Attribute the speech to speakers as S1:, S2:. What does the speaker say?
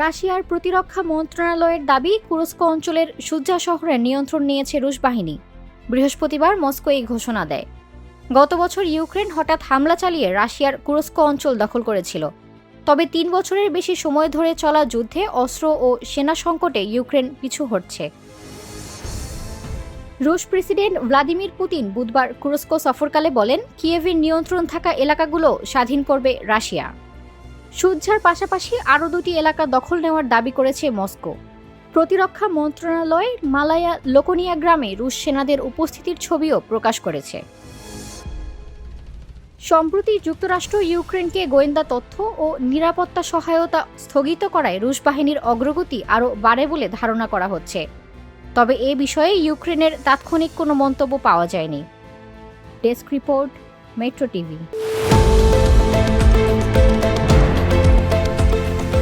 S1: রাশিয়ার প্রতিরক্ষা মন্ত্রণালয়ের দাবি কুরস্ক অঞ্চলের সুজ্জা শহরের নিয়ন্ত্রণ নিয়েছে রুশ বাহিনী। বৃহস্পতিবার মস্কো এই ঘোষণা দেয়। গত বছর ইউক্রেন হঠাৎ হামলা চালিয়ে রাশিয়ার কুরস্ক অঞ্চল দখল করেছিল। তবে তিন বছরের বেশি সময় ধরে চলা যুদ্ধে অস্ত্র ও সেনা সংকটে ইউক্রেন পিছু হটছে। রুশ প্রেসিডেন্ট ভ্লাদিমির পুতিন বুধবার কুরস্ক সফরকালে বলেন, কিয়েভের নিয়ন্ত্রণ থাকা এলাকাগুলো স্বাধীন করবে রাশিয়া। সুজ্জার পাশাপাশি আরও দুটি এলাকা দখল নেওয়ার দাবি করেছে মস্কো। প্রতিরক্ষা মন্ত্রণালয় মালায়া লোকনিয়া গ্রামে রুশ সেনাদের উপস্থিতির ছবিও প্রকাশ করেছে। সম্প্রতি যুক্তরাষ্ট্র ইউক্রেনকে গোয়েন্দা তথ্য ও নিরাপত্তা সহায়তা স্থগিত করায় রুশ বাহিনীর অগ্রগতি আরও বাড়ে বলে ধারণা করা হচ্ছে। তবে এ বিষয়ে ইউক্রেনের তাৎক্ষণিক কোনো মন্তব্য পাওয়া যায়নি। Desk report, Metro TV.